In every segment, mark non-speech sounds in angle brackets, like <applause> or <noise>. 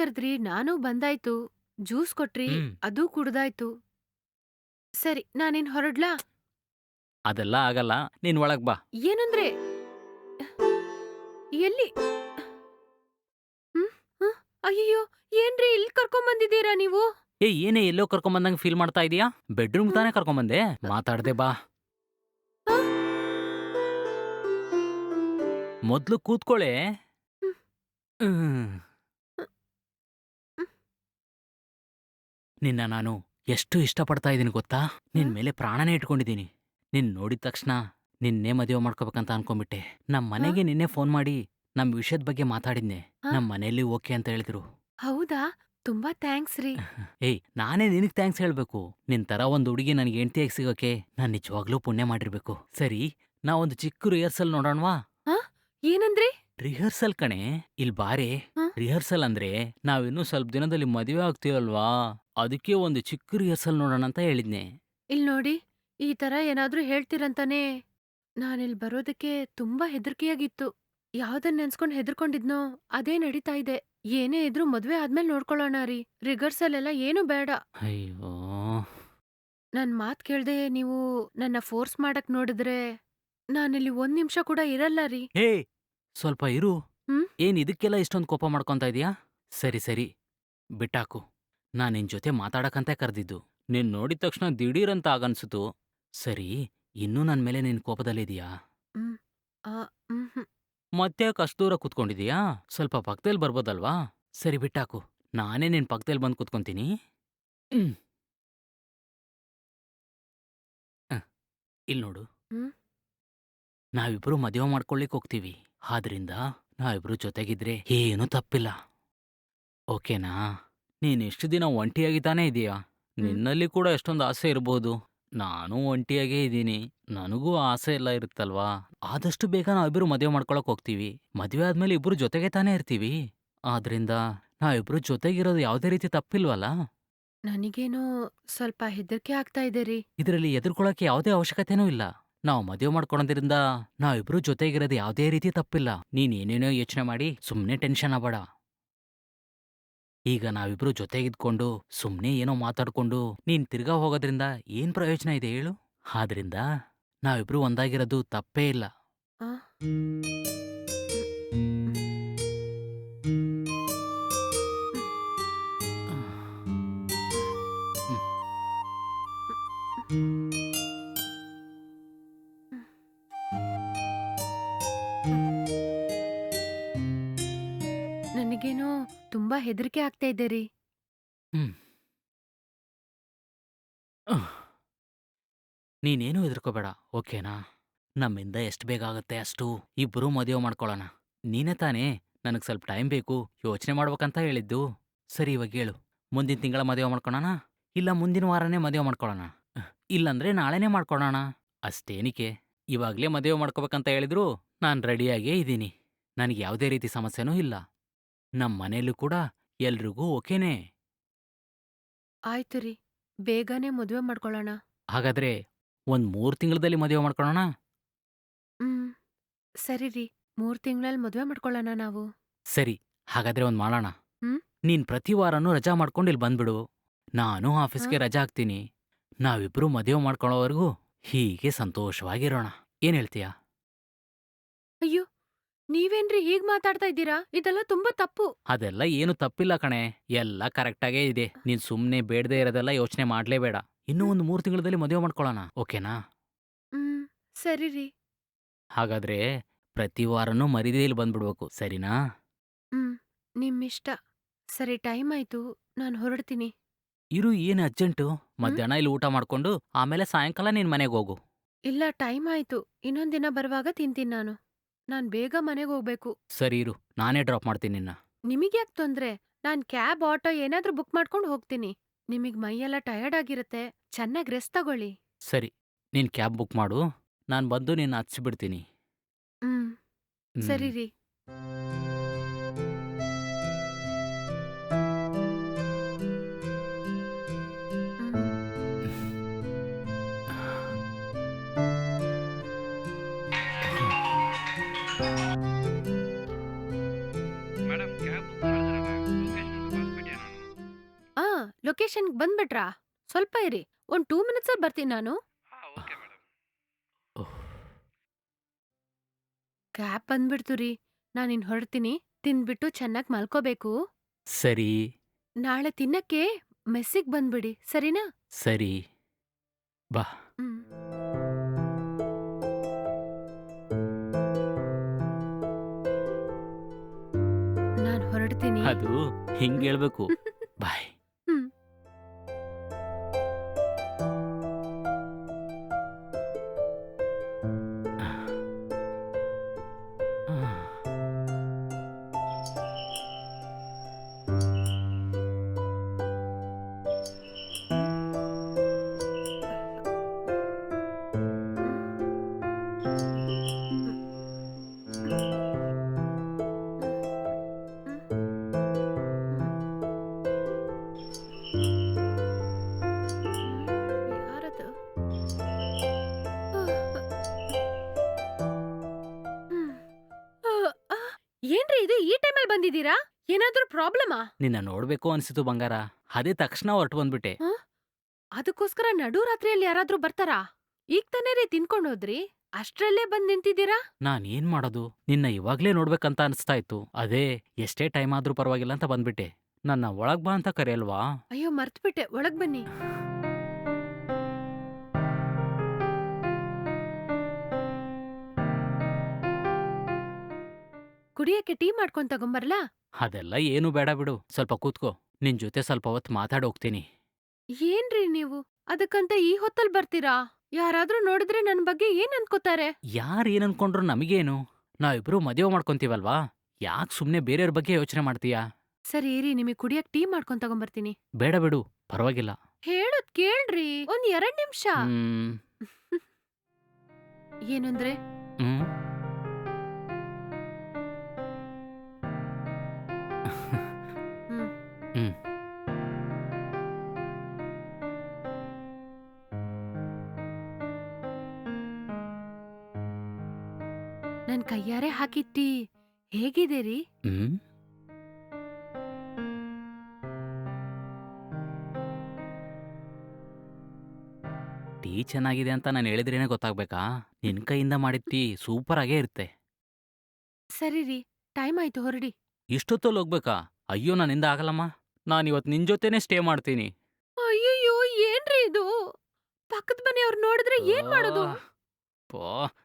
ಕರ್ದ್ರಿ ನಾನು ಬಂದಾಯ್ತು. ಜ್ಯೂಸ್ ಕೊಟ್ರಿ ಹ್ಮ್. ಅದು ಕುಡ್ದಾಯ್ತು. ಸರಿ ನಾನೇನ್ ಹೊರಡ್ಲಾ? ಅದೆಲ್ಲ ಆಗಲ್ಲ ನೀನ್ ಒಳಗ್ ಬಾ. ಏನಂದ್ರೆ? ಎಲ್ಲಿ? ಹ್ಮ್ ಹ್ಮ್? ಅಯ್ಯಯ್ಯೋ ಏನ್ರಿ ಇಲ್ಲಿ ಕರ್ಕೊಂಬಂದಿದ್ದೀರಾ ನೀವು? ಏ ಏನೇ ಎಲ್ಲೋ ಕರ್ಕೊಂಬಂದಂಗ್ ಫೀಲ್ ಮಾಡ್ತಾ ಇದೀಯಾ? ಬೆಡ್ರೂಮ್ ತಾನೇ ಕರ್ಕೊಂಬಂದೆ? ಮಾತಾಡ್ದೆ ಬಾ? ಮೊದ್ಲು ಕೂತ್ಕೊಳ್ಳೆ ಹ್ಮ್. ನಿನ್ನ ನಾನು ಎಷ್ಟು ಇಷ್ಟಪಡ್ತಾ ಇದ್ದೀನಿ ಗೊತ್ತಾ? ನಿನ್ ಮೇಲೆ ಪ್ರಾಣನೇ ಇಟ್ಕೊಂಡಿದ್ದೀನಿ ನಿನ್ ನೋಡಿದ ತಕ್ಷಣ ನಿನ್ನೆ ಮದುವೆ ಮಾಡ್ಕೋಬೇಕಂತ ಅನ್ಕೊಂಡ್ಬಿಟ್ಟೆ ನಮ್? ಮನೆಗೆ ನಿನ್ನೆ ಫೋನ್ ಮಾಡಿ ನಮ್ ವಿಷಯದ ಬಗ್ಗೆ ಮಾತಾಡಿದ್ನೆ? ನಮ್ ಮನೆಯಲ್ಲಿ ಓಕೆ ಅಂತ ಹೇಳಿದ್ರು. ಹೌದಾ? ತುಂಬಾ ಥ್ಯಾಂಕ್ಸ್ ರೀ. <laughs> ಏಯ್ ನಾನೇ ನಿನಗೆ ಥ್ಯಾಂಕ್ಸ್ ಹೇಳ್ಬೇಕು. ನಿನ್ ತರ ಒಂದ್ ಹುಡುಗಿ ನನಗೆ ಹೆಂಡತಿಯಾಗಿ ಸಿಗೋಕೆ ನಾನು ನಿಜವಾಗ್ಲೂ ಪುಣ್ಯ ಮಾಡಿರ್ಬೇಕು. ಸರಿ ನಾ ಒಂದು ಚಿಕ್ಕ ರಿಹರ್ಸಲ್ ನೋಡೋಣವಾ? ಏನಂದ್ರಿ? ರಿಹರ್ಸಲ್ ಕಣೆ ಇಲ್ ಬಾರೆ. ಹ? ರಿಹರ್ಸಲ್ ಅಂದ್ರೆ ನಾವಿನ್ನೂ ಸ್ವಲ್ಪ ದಿನದಲ್ಲಿ ಮದುವೆ ಆಗ್ತೀವಲ್ವಾ? ಅದಕ್ಕೆ ಒಂದು ಚಿಕ್ಕ ರಿಹರ್ಸಲ್ ನೋಡೋಣ ಅಂತ ಹೇಳಿದ್ನೆ. ಇಲ್ ನೋಡಿ ಈ ತರ ಏನಾದ್ರೂ ಹೇಳ್ತೀರಂತಾನೆ. ನಾನಿಲ್ ಬರೋದಕ್ಕೆ ತುಂಬಾ ಹೆದರ್ಕೆಯಾಗಿತ್ತು. ಯಾವ್ದನ್ ನೆನ್ಸ್ಕೊಂಡ್ ಹೆದರ್ಕೊಂಡಿದ್ನೋ ಅದೇ ನಡೀತಾ ಇದೆ. ಏನೇ ಇದ್ರೂ ಮದ್ವೆ ಆದ್ಮೇಲೆ ನೋಡ್ಕೊಳ್ಳೋಣ ರೀ. ರಿಗರ್ಸಲ್ ಎಲ್ಲ ಏನು ಬೇಡ. ಅಯ್ಯೋ. ನನ್ ಮಾತ್ ಕೇಳ್ದೆ ನೀವು ನನ್ನ ಫೋರ್ಸ್ ಮಾಡಕ್ ನೋಡಿದ್ರೆ ನಾನಿಲ್ಲಿ ಒಂದ್ ನಿಮಿಷ ಕೂಡ ಇರಲ್ಲ ರೀ. ಹೇ ಸ್ವಲ್ಪ ಇರು. ಹ್ಮ್? ಏನ್ ಇದಕ್ಕೆಲ್ಲ ಇಷ್ಟೊಂದು ಕೋಪ ಮಾಡ್ಕೊಂತ ಇದೀಯಾ? ಸರಿ ಸರಿ. ಬಿಟ್ಟಾಕು. ನಾನ್ ನಿನ್ ಜೊತೆ ಮಾತಾಡಕಂತ ಕರೆದಿದ್ದು. ನಿನ್ ನೋಡಿದ ತಕ್ಷಣ ದಿಢೀರಂತ ಆಗನ್ಸಿತು ಸರಿ ಇನ್ನೂ ನನ್ ಮೇಲೆ ನಿನ್ ಕೋಪದಲ್ಲಿದೀಯಾ? ಹ್ಮ್. ಆ, ಹ್ಮ್ ಹ್ಮ್. ಮತ್ತೆ ಅಷ್ಟು ದೂರ ಕುತ್ಕೊಂಡಿದೀಯಾ? ಸ್ವಲ್ಪ ಪಕ್ಕದಲ್ಲಿ ಬರ್ಬೋದಲ್ವಾ? ಸರಿ ಬಿಟ್ಟಾಕು. ನಾನೇ ನಿನ್ ಪಕ್ಕದಲ್ಲಿ ಬಂದು ಕುತ್ಕೊಂತೀನಿ. ಹ್ಮ್. ಅಹ್, ಇಲ್ ನೋಡು ಹ್ಮ್? ನಾವಿಬ್ರು ಮದುವೆ ಮಾಡ್ಕೊಳ್ಳಿಕ್ ಹೋಗ್ತೀವಿ. ಆದ್ರಿಂದ ನಾವಿಬ್ರು ಜೊತೆಗಿದ್ರೆ ಏನೂ ತಪ್ಪಿಲ್ಲ. ಓಕೆನಾ? ನೀನು ಎಷ್ಟು ದಿನ ಒಂಟಿಯಾಗಿ ತಾನೇ ಇದೀಯಾ? ನಿನ್ನಲ್ಲಿ ಕೂಡ ಎಷ್ಟೊಂದು ಆಸೆ ಇರ್ಬೋದು. ನಾನು ಒಂಟಿಯಾಗೇ ಇದ್ದೀನಿ. ನನಗೂ ಆಸೆ ಎಲ್ಲ ಇರುತ್ತಲ್ವಾ? ಆದಷ್ಟು ಬೇಗ ನಾವಿಬ್ರು ಮದುವೆ ಮಾಡ್ಕೊಳಕ್ ಹೋಗ್ತೀವಿ. ಮದುವೆ ಆದ್ಮೇಲೆ ಇಬ್ರು ಜೊತೆಗೆ ತಾನೇ ಇರ್ತೀವಿ. ಆದ್ರಿಂದ ನಾವಿಬ್ರು ಜೊತೆಗಿರೋದು ಯಾವುದೇ ರೀತಿ ತಪ್ಪಿಲ್ವಲ್ಲ? ನನಗೇನೋ ಸ್ವಲ್ಪ ಹೆದರಿಕೆ ಆಗ್ತಾ ಇದೆ ರೀ. ಇದರಲ್ಲಿ ಎದುರ್ಕೊಳಕ್ಕೆ ಯಾವುದೇ ಅವಶ್ಯಕತೆನೂ ಇಲ್ಲ. ನಾವು ಮದುವೆ ಮಾಡ್ಕೊಳೋದ್ರಿಂದ ನಾವಿಬ್ರು ಜೊತೆಗಿರೋದು ಯಾವುದೇ ರೀತಿ ತಪ್ಪಿಲ್ಲ. ನೀನ್ ಏನೇನೋ ಯೋಚನೆ ಮಾಡಿ ಸುಮ್ಮನೆ ಟೆನ್ಷನ್ ಆಗಬೇಡ. ಈಗ ನಾವಿಬ್ರು ಜೊತೆಗಿದ್ಕೊಂಡು ಸುಮ್ಮನೆ ಏನೋ ಮಾತಾಡ್ಕೊಂಡು ನೀನ್ ತಿರ್ಗಾ ಹೋಗೋದ್ರಿಂದ ಏನ್ ಪ್ರಯೋಜನ ಇದೆ ಹೇಳು? ಆದ್ರಿಂದ ನಾವಿಬ್ರು ಒಂದಾಗಿರೋದು ತಪ್ಪೇ ಇಲ್ಲ. ಹೆದರಿಕೆ ಆಗ್ತಾ ಇದ್ದೀರಿ. ನೀನೇನು ಹೆದರ್ಕೋಬೇಡ, ಓಕೆನಾ? ನಮ್ಮಿಂದ ಎಷ್ಟು ಬೇಗ ಆಗುತ್ತೆ ಅಷ್ಟು ಇಬ್ಬರೂ ಮದುವೆ ಮಾಡ್ಕೊಳ್ಳೋಣ ನೀನೇ ತಾನೇ ನನಗೆ ಸ್ವಲ್ಪ ಟೈಮ್ ಬೇಕು, ಯೋಚನೆ ಮಾಡ್ಬೇಕಂತ ಹೇಳಿದ್ದು. ಸರಿ, ಇವಾಗ ಹೇಳು. ಮುಂದಿನ ತಿಂಗಳ ಮದುವೆ ಮಾಡ್ಕೊಳ್ಳೋಣ ಇಲ್ಲ ಮುಂದಿನ ವಾರನೇ ಮದುವೆ ಮಾಡ್ಕೊಳ್ಳೋಣ ಇಲ್ಲಂದ್ರೆ ನಾಳೆನೇ ಮಾಡ್ಕೊಳ್ಳೋಣ ಅಷ್ಟೇನಿಕೆ ಇವಾಗಲೇ ಮದುವೆ ಮಾಡ್ಕೋಬೇಕಂತ ಹೇಳಿದ್ರು ನಾನು ರೆಡಿಯಾಗೇ ಇದ್ದೀನಿ. ನನಗೆ ಯಾವುದೇ ರೀತಿ ಸಮಸ್ಯೆನೂ ಇಲ್ಲ. ನಮ್ಮ ಮನೆಯಲ್ಲೂ ಕೂಡ ಎಲ್ರಿಗೂ ಓಕೆನೇ? ಆಯ್ತು ರೀ. ಬೇಗನೆ ಮದುವೆ ಮಾಡ್ಕೊಳ್ಳೋಣ. ಹಾಗಾದ್ರೆ ಒಂದ್ ಮೂರ್ ತಿಂಗಳಲ್ಲಿ ಮದುವೆ ಮಾಡ್ಕೊಳ್ಳೋಣ? ಹ್ಮ್. ಸರಿ ರೀ. ಮೂರ್ ತಿಂಗಳಲ್ಲಿ ಮದುವೆ ಮಾಡ್ಕೊಳ್ಳೋಣ ನಾವು. ಸರಿ. ಹಾಗಾದ್ರೆ ಒಂದ್ ಮಾಡೋಣ. ಹ್ಮ್? ನೀನ್ ಪ್ರತಿ ವಾರನೂ ರಜಾ ಮಾಡ್ಕೊಂಡು ಇಲ್ಲಿ ಬಂದ್ಬಿಡು. ನಾನು ಆಫೀಸ್ಗೆ? ರಜಾ ಹಾಕ್ತೀನಿ. ನಾವಿಬ್ರು ಮದುವೆ ಮಾಡ್ಕೊಳ್ಳೋವರೆಗೂ ಹೀಗೆ ಸಂತೋಷವಾಗಿರೋಣ. ಏನ್ ಹೇಳ್ತೀಯಾ? ಅಯ್ಯೋ! ನೀವೇನ್ರಿ ಹೀಗ್ ಮಾತಾಡ್ತಾ ಇದ್ದೀರಾ? ಇದೆಲ್ಲ ತುಂಬಾ ತಪ್ಪು. ಅದೆಲ್ಲ ಏನು ತಪ್ಪಿಲ್ಲ ಕಣೆ. ಎಲ್ಲ ಕರೆಕ್ಟಾಗೇ ಇದೆ. ನೀನ್ ಸುಮ್ನೆ ಬೇಡದೆ ಇರೋದೆಲ್ಲ ಯೋಚನೆ ಮಾಡ್ಲೇಬೇಡ. ಇನ್ನೂ ಒಂದು ಮೂರು ತಿಂಗಳಲ್ಲಿ ಮದುವೆ ಮಾಡ್ಕೊಳ್ಳೋಣ ಓಕೆನಾ? ಹ್ಮ್ ಸರಿ ರೀ. ಹಾಗಾದ್ರೆ ಪ್ರತಿ ವಾರನೂ ಮರಿದೇ ಇಲ್ಲಿ ಬಂದ್ಬಿಡ್ಬೇಕು ಸರಿನಾ? ಹ್ಮ್ ನಿಮ್ಮಿಷ್ಟ. ಸರಿ ಟೈಮ್ ಆಯ್ತು. ನಾನು ಹೊರಡ್ತೀನಿ. ಇರು ಏನು ಅರ್ಜೆಂಟು? ಮಧ್ಯಾಹ್ನ ಇಲ್ಲಿ ಊಟ ಮಾಡ್ಕೊಂಡು ಆಮೇಲೆ ಸಾಯಂಕಾಲ ನಿನ್ ಮನೆಗೆ ಹೋಗು. ಇಲ್ಲ ಟೈಮ್ ಆಯ್ತು. ಇನ್ನೊಂದಿನ ದಿನ ಬರುವಾಗ ತಿಂತೀನಿ ನಾನು. ನಾನ್ ಬೇಗ ಮನೆಗೆ ಹೋಗ್ಬೇಕು. ಸರಿ ಇರು ನಾನೇ ಡ್ರಾಪ್ ಮಾಡ್ತೀನಿ ನಿನ್ನ. ನಿಮಿಗ್ಯಾಕ್ ತೊಂದ್ರೆ? ನಾನ್ ಕ್ಯಾಬ್ ಆಟೋ ಏನಾದ್ರೂ ಬುಕ್ ಮಾಡ್ಕೊಂಡು ಹೋಗ್ತೀನಿ. ನಿಮಗ್ ಮೈಯೆಲ್ಲ ಟಯರ್ಡ್ ಆಗಿರುತ್ತೆ. ಚೆನ್ನಾಗ್ ರೆಸ್ಟ್ ತಗೊಳ್ಳಿ. ಸರಿ ನೀನ್ ಕ್ಯಾಬ್ ಬುಕ್ ಮಾಡು. ನಾನು ಬಂದು ನಿನ್ನ ಹಚ್ಚಿಬಿಡ್ತೀನಿ ಹ್ಮ್. ಹ್ಮ್. ಸರಿ ರೀ. ಲೊಕೇಶನ್‌ಗ್ ಬಂದ್ಬಿಟ್ರಾ? ಸ್ವಲ್ಪ ಇರಿ. ಒಂದು ಟೂ ಮಿನಿಟ್ಸಲ್ಲಿ ಬರ್ತೀನಿ ನಾನು. ಕ್ಯಾಬ್ ಬಂದ್ಬಿಡ್ತು ರೀ. ನಾನಿನ್ ಹೊರಡ್ತೀನಿ. ತಿಂದ್ಬಿಟ್ಟು ಚೆನ್ನಾಗಿ ಮಲ್ಕೋಬೇಕು. ಸರಿ, ನಾಳೆ ತಿನ್ನಕ್ಕೆ ಮೆಸ್ಸಿಗೆ ಬಂದ್ಬಿಡಿ. ಸರಿನಾ? ಸರಿ. ಬಾ. ಹ್ಮ್. ನಾನ್ ಹೊರಡ್ತೀನಿ. ಅದು ಹಿಂಗೆ ಹೇಳ್ಬೇಕು <laughs> ಬಾಯ್. ಪ್ರಾಬ್ಲಮಾ? ನಿನ್ನ ನೋಡ್ಬೇಕು ಅನ್ಸಿತು ಬಂಗಾರ. ಅದೇ ತಕ್ಷಣ ಹೊರಟು ಬಂದ್ಬಿಟ್ಟೆ. ಅದಕ್ಕೋಸ್ಕರ ನಡು ರಾತ್ರಿಯಲ್ಲಿ ಯಾರಾದ್ರೂ ಬರ್ತಾರಾ? ಈಗ ತಾನೇ ರೀ ತಿನ್ಕೊಂಡ್ ಹೋದ್ರಿ. ಅಷ್ಟ್ರಲ್ಲೇ ಬಂದ್ ನಿಂತಿದ್ದೀರಾ? ನಾನ್ ಏನ್ ಮಾಡೋದು? ನಿನ್ನ ಇವಾಗ್ಲೇ ನೋಡ್ಬೇಕಂತ ಅನ್ಸ್ತಾ ಇತ್ತು. ಅದೇ ಎಷ್ಟೇ ಟೈಮ್ ಆದ್ರೂ ಪರವಾಗಿಲ್ಲ ಅಂತ ಬಂದ್ಬಿಟ್ಟೆ. ನನ್ನ ಒಳಗ್ ಬಾ ಅಂತ ಕರೆಯಲ್ವಾ? ಅಯ್ಯೋ ಮರ್ತ್ಬಿಟ್ಟೆ. ಒಳಗ್ ಬನ್ನಿ. ಕುಡಿಯಕ್ಕೆ ಟೀ ಮಾಡ್ಕೊಂತ ತಗೊಂಬರ್ಲಾ? ಅದೆಲ್ಲ ಏನು ಬೇಡ ಬಿಡು. ಸ್ವಲ್ಪ ಕೂತ್ಕೋ. ನಿನ್ ಜೊತೆ ಸ್ವಲ್ಪ ಹೊತ್ತು ಮಾತಾಡೋಗ್ತೀನಿ ಏನ್ರಿ ನೀವು? ಅದಕ್ಕಂತ ಈ ಹೊತ್ತಲ್ ಬರ್ತೀರಾ? ಯಾರಾದ್ರೂ ನೋಡಿದ್ರೆ ನನ್ ಬಗ್ಗೆ ಏನ್ ಅನ್ಕೋತಾರೆ? ಯಾರ್ ಏನ್ ಅನ್ಕೊಂಡ್ರು ನಮಗೇನು? ನಾವಿಬ್ರು ಮದುವೆ ಮಾಡ್ಕೊಂತೀವಲ್ವಾ? ಯಾಕ್ ಸುಮ್ನೆ ಬೇರೆಯವ್ರ ಬಗ್ಗೆ ಯೋಚನೆ ಮಾಡ್ತೀಯಾ? ಸರಿ ಇರಿ ನಿಮಗೆ ಕುಡಿಯಕ್ ಟೀ ಮಾಡ್ಕೊಂಡ್ ತಗೊಂಬರ್ತೀನಿ. ಬೇಡ ಬಿಡು. ಪರವಾಗಿಲ್ಲ. ಹೇಳೋದ್ ಕೇಳ್ರಿ. ಒಂದ್ ಎರಡ್ ನಿಮಿಷ. ಹ್ಮ್. <laughs> ಏನಂದ್ರೆ? ಹ್ಮ್. ನನ್ ಕೈಯಾರೆ ಹಾಕಿಟ್ಟಿ ಟೀ ಹೇಗಿದೆ ರೀ? ಹ್ಮ್. ಟೀ ಚೆನ್ನಾಗಿದೆ ಅಂತ ನಾನು ಹೇಳಿದ್ರೇನೆ ಗೊತ್ತಾಗ್ಬೇಕಾ? ನಿನ್ ಕೈಯಿಂದ ಮಾಡಿದ ಟೀ ಸೂಪರ್ ಆಗೇ ಇರುತ್ತೆ. ಸರಿ ರೀ. ಟೈಮ್ ಆಯ್ತು ಹೊರಡಿ. ಇಷ್ಟೊತ್ತಲ್ಲಿ ಹೋಗ್ಬೇಕಾ? ಅಯ್ಯೋ ನನ್ನಿಂದ ಆಗಲ್ಲಮ್ಮ. ನಾನಿವತ್ ನಿನ್ ಜೊತೆನೇ ಸ್ಟೇ ಮಾಡ್ತೀನಿ. ಅಯ್ಯಯ್ಯೋ ಏನ್ರಿ ಇದು? ಪಕ್ಕದ ಮನೆಯವ್ರು ನೋಡಿದ್ರೆ ಏನ್ ಮಾಡೋದು? ಪೋ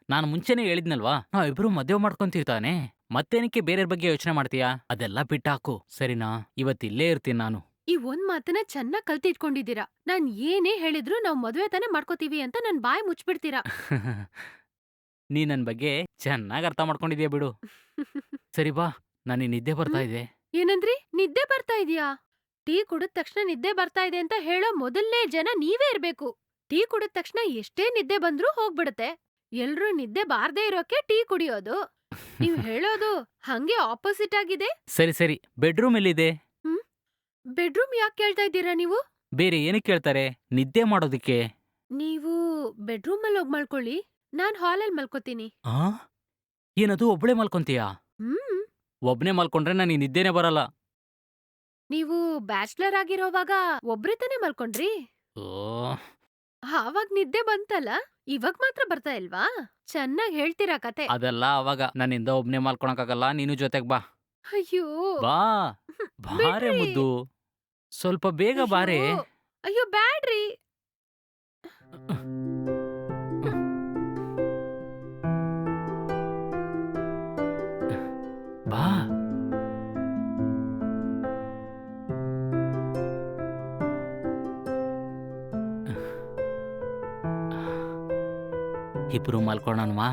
ನಾನು ಮುಂಚೆನೇ ಹೇಳಿದ್ನಲ್ವಾ ನಾವಿಬ್ರು ಮದುವೆ ಮಾಡ್ಕೊಂತೀವಿ ತಾನೇ ಮತ್ತೇನಕ್ಕೆ ಬೇರೆಯವ್ರ ಬಗ್ಗೆ ಯೋಚನೆ ಮಾಡ್ತೀಯಾ ಅದೆಲ್ಲ ಬಿಟ್ಟಾಕು ಸರಿನಾ ಇವತ್ತಿಲ್ಲೇ ಇರ್ತೀನಿ ನಾನು ಈ ಒಂದ್ ಮಾತನ್ನ ಚೆನ್ನಾಗ್ ಕಲ್ತಿಟ್ಕೊಂಡಿದ್ದೀರಾ. ನಾನ್ ಏನೇ ಹೇಳಿದ್ರು ನಾವ್ ಮದ್ವೆ ತಾನೇ ಮಾಡ್ಕೋತೀವಿ ಅಂತ ನನ್ ಬಾಯಿ ಮುಚ್ಚಿಬಿಡ್ತೀರಾ <laughs> ನೀ ನನ್ ಬಗ್ಗೆ ಚೆನ್ನಾಗ್ ಅರ್ಥ ಮಾಡ್ಕೊಂಡಿದ್ಯಾ ಬಿಡು ಸರಿ ಬಾ ನನಗೆ ನಿದ್ದೆ ಬರ್ತಾ ಇದೆ ಏನಂದ್ರಿ? ನಿದ್ದೆ ಬರ್ತಾ ಇದೆಯಾ ಟೀ ಕುಡಿದ ತಕ್ಷಣ ನಿದ್ದೆ ಬರ್ತಾ ಇದೆ ಅಂತ ಹೇಳೋ ಮೊದಲನೇ ಜನ ನೀವೇ ಇರ್ಬೇಕು. ಟೀ ಕುಡಿದ ತಕ್ಷಣ ಎಷ್ಟೇ ನಿದ್ದೆ ಬಂದ್ರೂ ಹೋಗ್ಬಿಡುತ್ತೆ. ಎಲ್ರೂ ನಿದ್ದೆ ಬಾರ್ದೇ ಇರೋಕೆ ಟೀ ಕುಡಿಯೋದು. ನೀವ್ ಹೇಳೋದು ಹಂಗೆ ಆಪೋಸಿಟ್ ಆಗಿದೆ. ಸರಿ ಸರಿ ಬೆಡ್ರೂಮ್ ಎಲ್ಲಿದೆ ಬೆಡ್ರೂಮ್ ಯಾಕೆ ಕೇಳ್ತಾ ಇದ್ದೀರಾ ನೀವು? ಬೇರೆ ಏನಕ್ಕೆ ಕೇಳ್ತಾರೆ ನಿದ್ದೆ ಮಾಡೋದಿಕ್ಕೆ ನೀವು ಬೆಡ್ರೂಮಲ್ಲಿ ಹೋಗ್ ಮಲ್ಕೊಳ್ಳಿ. ನಾನ್ ಹಾಲಲ್ಲಿ ಮಲ್ಕೋತೀನಿ. ಆ ಏನದು ಒಬ್ಳೆ ಮಲ್ಕೊಂತೀಯಾ. ಒಬ್ನೇ ಮಲ್ಕೊಂಡ್ರೆ ನನಗೆ ನಿದ್ದೆನೆ ಬರಲ್ಲ ನೀವು ಬ್ಯಾಚ್ಲರ್ ಆಗಿರೋವಾಗ ಒಬ್ರೇ ತಾನೇ ಮಲ್ಕೊಂಡ್ರಿ? ಓ ಆವಾಗ ನಿದ್ದೆ ಬಂತಲ್ಲ? ಇವಾಗ ಮಾತ್ರ ಬರ್ತಾ ಇಲ್ವಾ? ಚೆನ್ನಾಗ್ ಹೇಳ್ತೀರಾ ಕತೆ. ಅದೆಲ್ಲ ಅವಾಗ ನನ್ನಿಂದ ಒಬ್ನೇ ಮಲ್ಕೊಳಕ್ಕಾಗಲ್ಲ ನೀನು ಜೊತೆಗ್ ಬಾ ಅಯ್ಯೋ. ಬಾ ಬಾರೆ ಬಿಡ್ರಿ. ಮುದ್ದು ಸ್ವಲ್ಪ ಬೇಗ ಬಾರೆ ಅಯ್ಯೋ. ಅಯ್ಯೋ ಬ್ಯಾಡ್ರಿ. ಇಬ್ರು ಮಲ್ಕೊಳ್ಳೋಣವಾ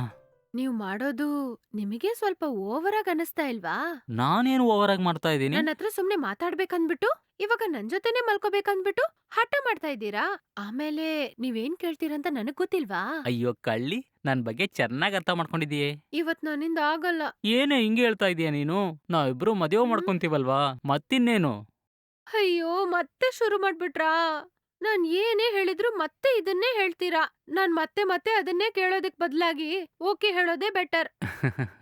ನೀವ್ ಮಾಡೋದು ನಿಮಗೆ ಸ್ವಲ್ಪ ಓವರ್ ಆಗಿ ಅನಿಸ್ತಾ ಇಲ್ವಾ? ನಾನೇನು ಓವರ್ ಆಗಿ ಮಾಡ್ತಾ ಇದ್ದೀನಿ ನನ್ನ ಹತ್ರ ಸುಮ್ನೆ ಮಾತಾಡ್ಬೇಕಂದ್ಬಿಟ್ಟು ಇವಾಗ ನನ್ ಜೊತೆನೆ ಮಲ್ಕೋಬೇಕಂದ್ಬಿಟ್ಟು ಹಠ ಮಾಡ್ತಾ ಇದ್ದೀರಾ? ಆಮೇಲೆ ನೀವೇನ್ ಕೇಳ್ತೀರಂತ ನನಗ್ ಗೊತ್ತಿಲ್ವಾ? ಅಯ್ಯೋ ಕಳ್ಳಿ ನನ್ ಬಗ್ಗೆ ಚೆನ್ನಾಗ್ ಅರ್ಥ ಮಾಡ್ಕೊಂಡಿದೀಯ ಇವತ್ ನನ್ನಿಂದ ಆಗಲ್ಲ. ಏನೇ ಹಿಂಗೆ ಹೇಳ್ತಾ ಇದೀಯ ನೀನು ನಾವಿಬ್ರು ಮದುವೆ. ಮಾಡ್ಕೊಂತೀವಲ್ವಾ ಮತ್ತಿನ್ನೇನು ಅಯ್ಯೋ ಮತ್ತೆ ಶುರು ಮಾಡ್ಬಿಟ್ರಾ? ನಾನ್ ಏನೇ ಹೇಳಿದ್ರು ಮತ್ತೆ ಇದನ್ನೇ ಹೇಳ್ತೀರಾ. ನಾನ್ ಮತ್ತೆ ಮತ್ತೆ ಅದನ್ನೇ ಕೇಳೋದಕ್ ಬದ್ಲಾಗಿ ಓಕೆ ಹೇಳೋದೇ ಬೆಟರ್. <laughs>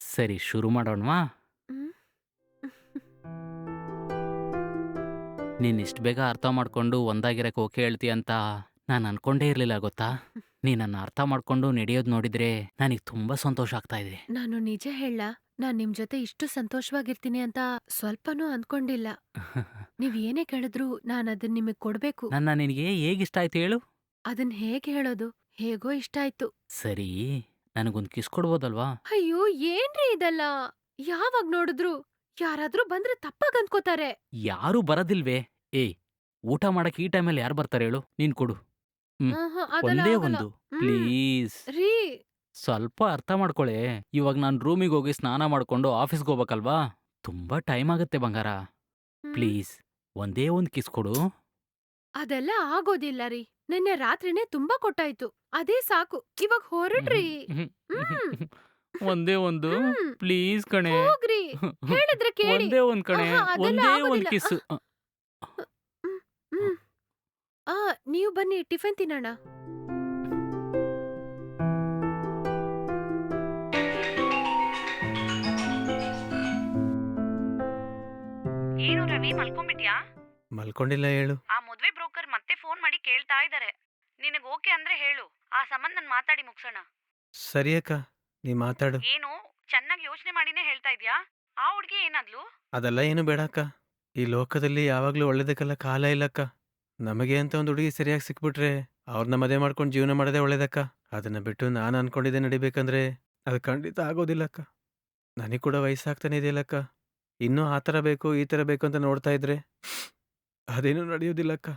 ಸರಿ ಶುರು ಮಾಡೋಣವಾ. <laughs> ನೀನ್ ಇಷ್ಟು ಬೇಗ ಅರ್ಥ ಮಾಡ್ಕೊಂಡು ಒಂದಾಗಿರಕ್ಕೆ ಓಕೆ ಹೇಳ್ತೀಯ ಅಂತ ನಾನು ಅನ್ಕೊಂಡೇ ಇರಲಿಲ್ಲ ಗೊತ್ತಾ <laughs> ನೀ ನನ್ನ ಅರ್ಥ ಮಾಡ್ಕೊಂಡು ನಡೆಯೋದು ನೋಡಿದ್ರೆ ನನಗೆ ತುಂಬಾ ಸಂತೋಷ ಆಗ್ತಾ ಇದೆ ನಾನು ನಿಜ ಹೇಳ ನಾನ್ ನಿಮ್ ಜೊತೆ ಇಷ್ಟು ಸಂತೋಷವಾಗಿರ್ತೀನಿ ಅಂತ ಸ್ವಲ್ಪನೂ ಅನ್ಕೊಂಡಿಲ್ಲ. ನೀವ್ ಏನೇ ಕೇಳಿದ್ರು ನಾನ್ ಅದನ್ ನಿಮಗ್ ಕೊಡ್ಬೇಕು. ನನ್ನ ನಿನಗೆ ಹೇಗಿಷ್ಟ ಆಯ್ತು ಹೇಳು? ಅದನ್ ಹೇಗ್ ಹೇಳೋದು? ಹೇಗೋ ಇಷ್ಟ ಆಯ್ತು. ಸರಿ ನನಗೊಂದು ಕಿಸ್ ಕೊಡ್ಬೋದಲ್ವಾ? ಅಯ್ಯೋ ಏನ್ರಿ ಇದೆಲ್ಲ? ಯಾವಾಗ ನೋಡಿದ್ರು? ಯಾರಾದ್ರೂ ಬಂದ್ರೆ ತಪ್ಪಾಗ್ ಅನ್ಕೋತಾರೆ. ಯಾರೂ ಬರದಿಲ್ವೇ? ಏಯ್ ಊಟ ಮಾಡಕ್ ಈ ಟೈಮಲ್ಲಿ ಯಾರು ಬರ್ತಾರೆ ಹೇಳು? ನೀನ್ ಕೊಡು. ಹ್ಮ್. ಆಹಾ, ಅದೆಲ್ಲ ಒಂದೇ ಆಗಲ್ಲ. ಒಂದು. ಹ್ಮ್. ಪ್ಲೀಸ್. ರೀ. ಸ್ವಲ್ಪ ಅರ್ಥ ಮಾಡ್ಕೊಳ್ಳೆ. ಇವಾಗ ನಾನು ರೂಮಿಗೆ ಹೋಗಿ ಸ್ನಾನ ಮಾಡ್ಕೊಂಡು ಆಫೀಸ್ಗೆ ಹೋಗ್ಬೇಕಲ್ವಾ? ತುಂಬಾ ಟೈಮ್ ಆಗುತ್ತೆ ಬಂಗಾರ. ಹ್ಮ್. ಪ್ಲೀಸ್ ಒಂದೇ ಒಂದು ಕಿಸ್ ಕೊಡು. ಅದೆಲ್ಲ ಆಗೋದಿಲ್ಲ ರೀ. ನಿನ್ನೆ ರಾತ್ರಿನೇ ತುಂಬಾ ಕೊಟ್ಟಾಯ್ತು. ಅದೇ ಸಾಕು. ಇವಾಗ ಹೊರಡ್ರಿ ಹ್ಮ್. ಒಂದೇ ಒಂದು. ಹ್ಮ್. ಪ್ಲೀಸ್ ಕಣೆ. ಹೋಗ್ರಿ. ಹೇಳಿದ್ರೆ ಕೇಳಿ. ಒಂದೇ ಒಂದ್ ಕಣೆ. ಆಹಾ, ಅದೆಲ್ಲ ಒಂದೇ ಒಂದ್ ಆಗೋದಿಲ್ಲ. ಕಿಸ್. ಹ್ಮ್. ಆ ನೀವು ಬನ್ನಿ ಟಿಫನ್ ತಿನ್ನೋಣ. ರವಿ ಮಲ್ಕೊಂಡ್ಬಿಟ್ಯಾ? ಮಲ್ಕೊಂಡಿಲ್ಲ ಹೇಳು. ಆ ಮದ್ವೆ ಬ್ರೋಕರ್ ಮತ್ತೆ ಫೋನ್ ಮಾಡಿ ಕೇಳ್ತಾ ಇದ್ದಾರೆ ನಿನಗೆ ಓಕೆ ಅಂದ್ರೆ ಹೇಳು. ಆ ಸಂಬಂಧ ನಾನು ಮಾತಾಡಿ ಮುಗ್ಸೋಣ. ಸರಿ ಅಕ್ಕ ನೀ ಮಾತಾಡು. ಏನು? ಚೆನ್ನಾಗಿ ಯೋಚನೆ ಮಾಡಿನೇ ಹೇಳ್ತಾ ಇದ್ಯಾ? ಆ ಹುಡುಗಿ ಏನಾದ್ಲು? ಅದೆಲ್ಲ ಏನು ಬೇಡ ಅಕ್ಕ. ಈ ಲೋಕದಲ್ಲಿ ಯಾವಾಗ್ಲೂ ಒಳ್ಳೇದಕ್ಕೆಲ್ಲ ಕಾಲ ಇಲ್ಲಕ್ಕ ನಮಗೆ ಅಂತ ಒಂದು ಹುಡುಗಿ ಸರಿಯಾಗಿ ಸಿಕ್ಬಿಟ್ರೆ ಅವ್ರನ್ನ ಮದುವೆ ಮಾಡ್ಕೊಂಡು ಜೀವನ ಮಾಡೋದೇ ಒಳ್ಳೇದಕ್ಕ. ಅದನ್ನ ಬಿಟ್ಟು ನಾನು ಅನ್ಕೊಂಡಿದ್ದೆ ನಡಿಬೇಕಂದ್ರೆ ಅದು ಖಂಡಿತ ಆಗೋದಿಲ್ಲ ಅಕ್ಕ. ನನಗೆ ಕೂಡ ವಯಸ್ಸಾಗ್ತಾನೆ ಇದೆಯಲ್ಲಕ್ಕ ಇನ್ನೂ ಆ ಥರ ಬೇಕು ಈ ಥರ ಬೇಕು ಅಂತ ನೋಡ್ತಾ ಇದ್ರೆ ಅದೇನೂ ನಡೆಯೋದಿಲ್ಲ ಅಕ್ಕ.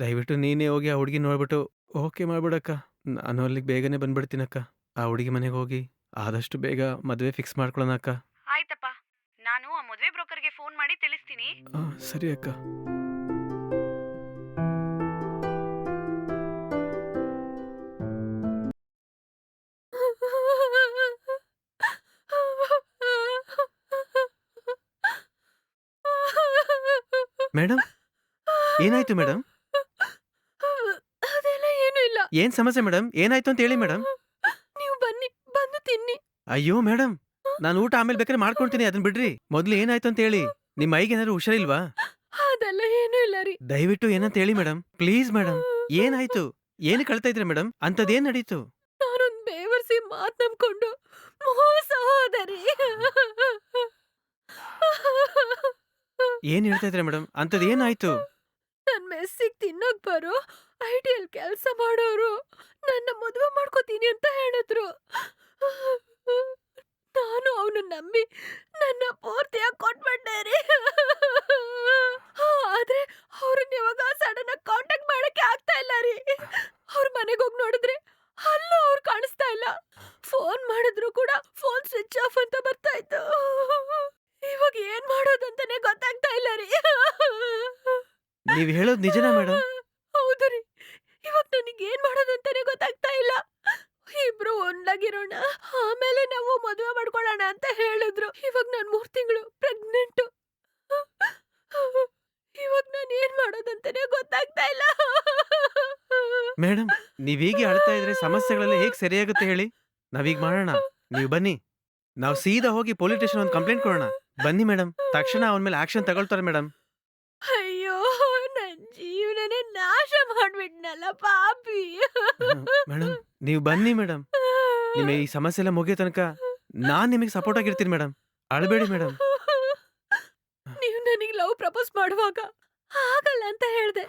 ದಯವಿಟ್ಟು ನೀನೇ ಹೋಗಿ ಆ ಹುಡುಗಿ ನೋಡ್ಬಿಟ್ಟು ಓಕೆ ಮಾಡ್ಬಿಡಕ್ಕ. ನಾನು ಅಲ್ಲಿಗೆ ಬೇಗನೆ ಬಂದ್ಬಿಡ್ತೀನಕ್ಕ ಆ ಹುಡುಗಿ ಮನೆಗೆ ಹೋಗಿ ಆದಷ್ಟು ಬೇಗ ಮದುವೆ ಫಿಕ್ಸ್ ಮಾಡ್ಕೊಳ್ಳೋಣ ಅಕ್ಕ. ಆಯ್ತಪ್ಪ. ನಾನು ಆ ಮದುವೆ ಬ್ರೋಕರ್ಗೆ ಫೋನ್ ಮಾಡಿ ತಿಳಿಸ್ತೀನಿ. ಆ, ಸರಿ ಅಕ್ಕ. ಮೇಡಮ್ ಏನಾಯ್ತು ಮೇಡಮ್ ಅದೆಲ್ಲ ಏನು ಇಲ್ಲ. ಏನ್ ಸಮಸ್ಯೆ ಮೇಡಮ್ ಏನಾಯ್ತು ಅಂತ ಹೇಳಿ ಮೇಡಮ್ ನೀವು ಬನ್ನಿ ಬಂದು ತಿನ್ನಿ. ಅಯ್ಯೋ ಮೇಡಮ್ ನಾನು ಊಟ ಆಮೇಲೆ ಬೇಕಾದ್ರೆ ಮಾಡ್ಕೊಳ್ತೀನಿ ಅದನ್ನ ಬಿಡ್ರಿ. ಮೊದ್ಲು ಏನಾಯ್ತು ಅಂತ ಹೇಳಿ. ನಿಮ್ಮ ಮೈಗೆ ಏನಾದ್ರು ಹುಷಾರಿಲ್ವಾ? ಅದೆಲ್ಲ ಏನು ಇಲ್ಲ ರೀ. ದಯವಿಟ್ಟು ಏನಂತ ಹೇಳಿ ಮೇಡಮ್ ಪ್ಲೀಸ್ ಮೇಡಮ್ ಏನಾಯ್ತು? ಏನು ಕಳ್ತಾ ಇದ್ರಿ ಮೇಡಮ್ ಅಂತದೇನ್ ನಡೀತು? ನಾನೊಂದು ಬೇವರ್ಸಿ ಮಾತು ನಂಬ್ಕೊಂಡು ಮೋಸ ಹೋದರಿ ಏನ್ ಹೇಳ್ತಾ ಇದ್ರೆ ಮೇಡಮ್? ಅಂತದ್ ಏನಾಯ್ತು ನನ್ ಮೆಸ್ಸಿಗ್ ತಿನ್ನಕ್ ಬರೋ ಐ ಟಿ ಎಲ್ ಕೆಲ್ಸ ಮಾಡೋರು ನನ್ನ ಮದುವೆ ಮಾಡ್ಕೋತೀನಿ ಅಂತ ಹೇಳಿದ್ರು. ನಾನು ಅವನು ನಂಬಿ ನನ್ನ ಪೂರ್ತಿಯಾಗಿ ಕೊಟ್ಬಿಟ್ಟೆ ರೀ ಆದ್ರೆ ಅವ್ರನ್ನ ಇವಾಗ ಸಡನ್ ಆಗಿ ಕಾಂಟ್ಯಾಕ್ಟ್ ಮಾಡಕ್ಕೆ ಆಗ್ತಾ ಇಲ್ಲ ರೀ ಅವ್ರ ಮನೆಗೆ ಹೋಗಿ ನೋಡಿದ್ರೆ ಅಲ್ಲೂ ಅವ್ರು ಕಾಣಿಸ್ತಾ ಇಲ್ಲ ಫೋನ್ ಮಾಡಿದ್ರು ಕೂಡ ಫೋನ್ ಸ್ವಿಚ್ ಆಫ್ ಅಂತ ಬರ್ತಾ ಇತ್ತು ಇವಾಗ ಏನ್ ಮಾಡೋದಂತಾನೆ ಗೊತ್ತಾಗ್ತಾ ಇಲ್ಲ ರೀ ನೀವ್ ಹೇಳೋದು ನಿಜನಾ ಮೇಡಮ್ ಹೌದು ರೀ ಇವಾಗ ನನಗೆ ಏನ್ ಮಾಡೋದಂತಾನೆ ಗೊತ್ತಾಗ್ತಾ ಇಲ್ಲ. ಇಬ್ರು ಒಂದಾಗಿರೋಣ ಆಮೇಲೆ ನಾವು ಮದುವೆ ಮಾಡ್ಕೊಳ್ಳೋಣ ಅಂತ ಹೇಳಿದ್ರು. ಇವಾಗ ನಾನು ಮೂರ್ ತಿಂಗಳು ಪ್ರೆಗ್ನೆಂಟ್. ಇವಾಗ ನಾನು ಏನ್ ಮಾಡೋದಂತಾನೆ ಗೊತ್ತಾಗ್ತಾ ಇಲ್ಲ. ಮೇಡಮ್ ನೀವ್ ಹೀಗೆ ಅಳ್ತಾ ಇದ್ರೆ ಸಮಸ್ಯೆಗಳೆಲ್ಲ ಹೇಗ್ ಸರಿಯಾಗುತ್ತೆ ಹೇಳಿ? ನಾವೀಗ ಮಾಡೋಣ. ನೀವು ಬನ್ನಿ. ನಾವು ಸೀದಾ ಹೋಗಿ ಪೊಲೀಸ್ ಸ್ಟೇಷನ್ ಒಂದು ಕಂಪ್ಲೇಂಟ್ ಕೊಡೋಣ. ಬನ್ನಿ ಮೇಡಮ್ ತಕ್ಷಣ ಅವನ ಮೇಲೆ ಆಕ್ಷನ್ ತಗೊಳ್ತಾರೆ ಮೇಡಮ್ ಅಯ್ಯೋ ನನ್ ಜೀವನನೇ ನಾಶ ಪಾಪಿ. ಮೇಡಮ್ ನೀವು ಬನ್ನಿ ಮೇಡಮ್. ನಿಮ್ಮ ಈ ಸಮಸ್ಯೆ ಎಲ್ಲ ಮುಗಿಯೋ ತನಕ ನಾನ್ ನಿಮಗೆ ಸಪೋರ್ಟ್ ಆಗಿರ್ತೀನಿ ಮೇಡಮ್. ಅಳಬೇಡಿ ಮೇಡಮ್. ನೀವು ನನಗೆ ಲವ್ ಪ್ರಪೋಸ್ ಮಾಡುವಾಗ ಆಗಲ್ಲ ಅಂತ ಹೇಳ್ದೆ.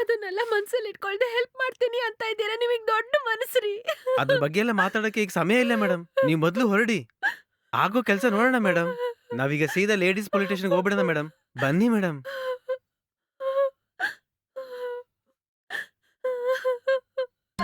ಅದನ್ನೆಲ್ಲ ಮನ್ಸಲ್ಲಿ ಇಟ್ಕೊಳ್ದೆ ಹೆಲ್ಪ್ ಮಾಡ್ತೀನಿ ಅಂತ ಇದ್ದೀರಾ ನಿಮಗೆ ದೊಡ್ಡ ಮನಸ್ಸಿರಿ. ಅದ್ರ ಬಗ್ಗೆ ಎಲ್ಲ ಮಾತಾಡಕ್ಕೆ ಈಗ ಸಮಯ ಇಲ್ಲ ಮೇಡಮ್. ನೀವು ಮೊದಲು ಹೊರಡಿ. ಆಗೋ ಕೆಲಸ ನೋಡೋಣ ಮೇಡಮ್. ನಾವೀಗ ಸೀದಾ ಲೇಡೀಸ್ ಪೊಲಿಟಿಷನ್ಗೆ ಹೋಗ್ಬಿಡೋಣ ಮೇಡಮ್. ಬನ್ನಿ ಮೇಡಮ್.